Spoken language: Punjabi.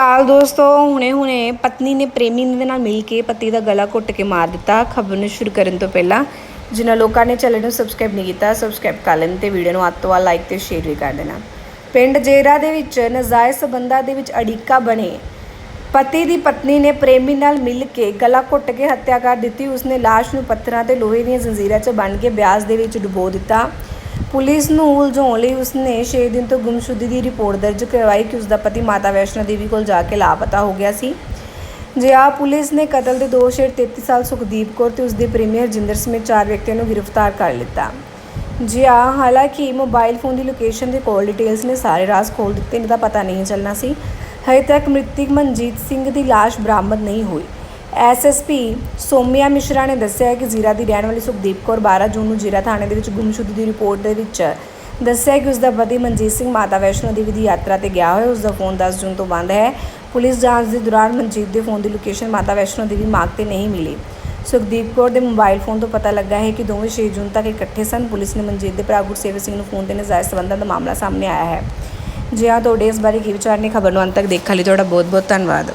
ਅਕਾਲ ਦੋਸਤੋ, ਹੁਣੇ ਹੁਣੇ ਪਤਨੀ ਨੇ ਪ੍ਰੇਮੀ ਦੇ ਨਾਲ ਮਿਲ ਕੇ ਪਤੀ ਦਾ ਗਲਾ ਘੁੱਟ ਕੇ ਮਾਰ ਦਿੱਤਾ। ਖਬਰ ਨੂੰ ਸ਼ੁਰੂ ਕਰਨ ਤੋਂ ਪਹਿਲਾਂ ਜਿਨ੍ਹਾਂ ਲੋਕਾਂ ਨੇ ਚੈਨਲ ਨੂੰ ਸਬਸਕ੍ਰਾਈਬ ਨਹੀਂ ਕੀਤਾ ਸਬਸਕ੍ਰਾਈਬ ਕਰ ਲੈਣ ਤੇ ਵੀਡੀਓ ਨੂੰ ਅੱਤ ਤੋਂ ਵੱਧ ਲਾਈਕ ਤੇ ਸ਼ੇਅਰ ਵੀ ਕਰ ਦੇਣਾ। ਪਿੰਡ ਜੇਰਾ ਦੇ ਵਿੱਚ ਨਜਾਇਜ਼ ਸਬੰਧਾਂ ਦੇ ਵਿੱਚ ਅੜਿੱਕਾ ਬਣੇ। ਪਤੀ ਦੀ ਪਤਨੀ ਨੇ ਪ੍ਰੇਮੀ ਨਾਲ ਮਿਲ ਕੇ ਗਲਾ ਘੁੱਟ ਕੇ ਹੱਤਿਆ ਕਰ ਦਿੱਤੀ। ਉਸਨੇ ਲਾਸ਼ ਨੂੰ ਪੱਥਰਾਂ ਤੇ ਲੋਹੇ ਦੀਆਂ ਜ਼ੰਜੀਰਾਂ 'ਚ ਬੰਨ੍ਹ ਕੇ ਬਿਆਸ ਦੇ ਵਿੱਚ ਡੁਬੋ ਦਿੱਤਾ। ਪੁਲਿਸ ਨੂੰ ਉਲਝਾਉਣ ਲਈ ਉਸਨੇ 6 ਦਿਨ ਤੋਂ ਗੁੰਮਸ਼ੁਦਗੀ ਦੀ ਰਿਪੋਰਟ ਦਰਜ ਕਰਵਾਈ ਕਿ ਉਸਦਾ ਪਤੀ ਮਾਤਾ ਵੈਸ਼ਨੋ ਦੇਵੀ ਕੋਲ ਜਾ ਕੇ ਲਾਪਤਾ ਹੋ ਗਿਆ ਸੀ। ਜਿਆ ਪੁਲਿਸ ਨੇ ਕਤਲ ਦੇ ਦੋਸ਼ ਹੇਠ 33 ਸਾਲ ਸੁਖਦੀਪ ਕੌਰ ਤੇ ਉਸਦੇ ਪ੍ਰੀਮੀਅਰ ਹਰਜਿੰਦਰ ਸਮੇਤ ਚਾਰ ਵਿਅਕਤੀਆਂ ਨੂੰ ਗ੍ਰਿਫਤਾਰ ਕਰ ਲਿੱਤਾ। ਜੀ ਹਾਂ ਹਾਲਾਂਕਿ ਮੋਬਾਈਲ ਫੋਨ ਦੀ ਲੋਕੇਸ਼ਨ ਦੇ ਕਾਲ ਡਿਟੇਲਸ ਨੇ ਸਾਰੇ ਰਾਜ਼ ਖੋਲ ਦਿੱਤੇ ਨੇ ਦਾ ਪਤਾ ਨਹੀਂ ਚੱਲਣਾ ਸੀ। ਹਜੇ ਤੱਕ ਮ੍ਰਿਤਕ ਮਨਜੀਤ ਸਿੰਘ ਦੀ ਲਾਸ਼ ਬਰਾਮਦ ਨਹੀਂ ਹੋਈ। ਐਸਐਸਪੀ ਸੋਮਿਆ ਮਿਸ਼ਰਾ ਨੇ ਦੱਸਿਆ ਕਿ ਜ਼ੀਰਾ ਦੀ ਰਹਿਣ ਵਾਲੀ ਸੁਖਦੀਪ ਕੌਰ 12 ਜੂਨ ਨੂੰ ਜ਼ੀਰਾ ਥਾਣੇ ਦੇ ਵਿੱਚ ਗੁੰਮਸ਼ੁਦਗੀ ਦੀ ਰਿਪੋਰਟ ਦੇ ਵਿੱਚ ਦੱਸਿਆ ਕਿ ਉਸ ਦਾ ਪਤੀ ਮਨਜੀਤ ਸਿੰਘ ਮਾਤਾ ਵੈਸ਼ਨੋ ਦੇਵੀ ਦੀ ਯਾਤਰਾ ਤੇ ਗਿਆ ਹੋਇਆ ਉਸ ਦਾ ਫੋਨ 10 ਜੂਨ ਤੋਂ ਬੰਦ ਹੈ। ਪੁਲਿਸ ਜਾਂਚ ਦੇ ਦੌਰਾਨ ਮਨਜੀਤ ਦੇ ਫੋਨ ਦੀ ਲੋਕੇਸ਼ਨ ਮਾਤਾ ਵੈਸ਼ਨੋ ਦੇਵੀ ਮਾਰਗ ਤੇ ਨਹੀਂ ਮਿਲੀ। ਸੁਖਦੀਪ ਕੌਰ ਦੇ ਮੋਬਾਈਲ ਫੋਨ ਤੋਂ ਪਤਾ ਲੱਗਾ ਹੈ ਕਿ ਦੋਵੇਂ 6 ਜੂਨ ਤੱਕ ਇਕੱਠੇ ਸਨ। ਪੁਲਿਸ ਨੇ ਮਨਜੀਤ ਦੇ ਭਰਾ ਗੁਰਸੇਵਕ ਸਿੰਘ ਨੂੰ ਫੋਨ ਤੇ ਨਜਾਇਜ਼ ਸਬੰਧਾਂ ਦਾ ਮਾਮਲਾ ਸਾਹਮਣੇ ਆਇਆ ਹੈ। ਜੀ ਹਾਂ, ਤੁਹਾਡੇ ਇਸ ਬਾਰੇ ਕੀ ਵਿਚਾਰ ਨੇ? ਖਬਰ ਨੂੰ ਅੰਤ ਤੱਕ ਦੇਖਣ ਲਈ ਤੁਹਾਡਾ ਬਹੁਤ ਬਹੁਤ ਧੰਨਵਾਦ।